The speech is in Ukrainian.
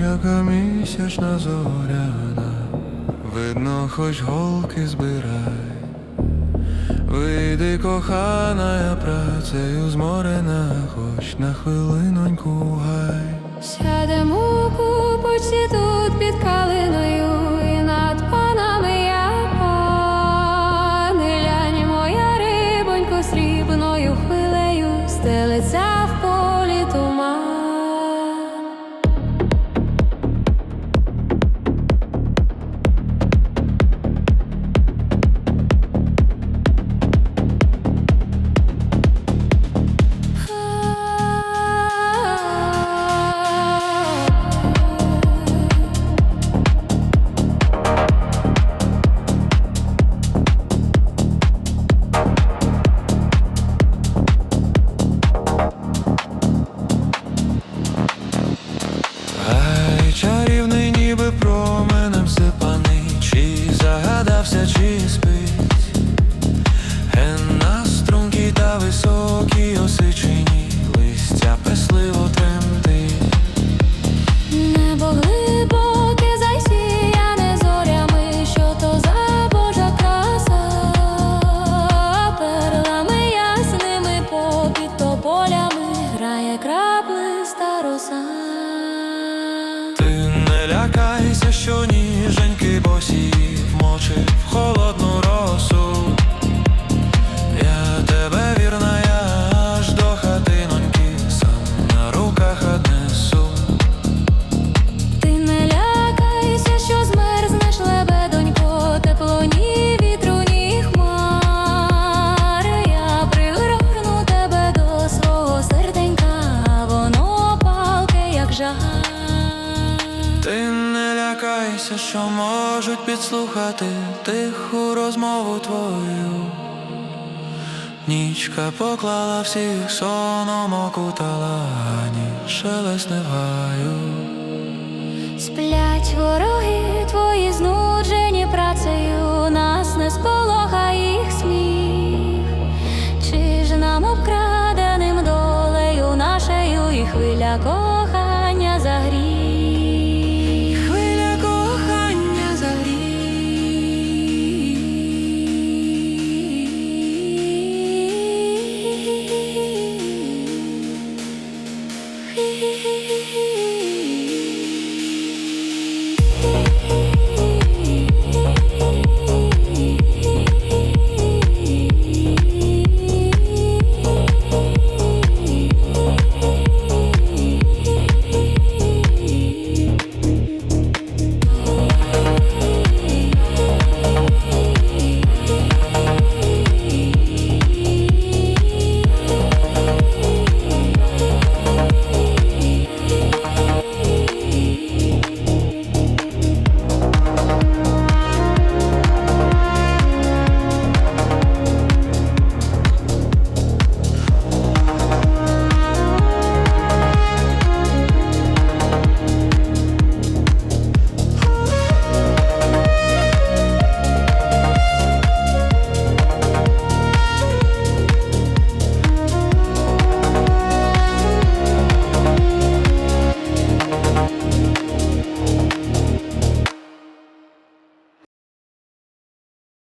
Яка місячна зоряна, видно, хоч голки збирає. Вийди, кохана, я працею зморена, хоч на хвилиноньку гай. Грає краплиста роса. Ти не лякайся, що ніженьки босі мочи в холодну так Ти не лякайся, що можуть підслухати тиху розмову твою. Нічка поклала всіх соном окутала, ніж шелесневаю. Сплять вороги твої знуджені працею, нас не сполога їх сміх, чи ж нам обкраденим долею нашею їх хвиля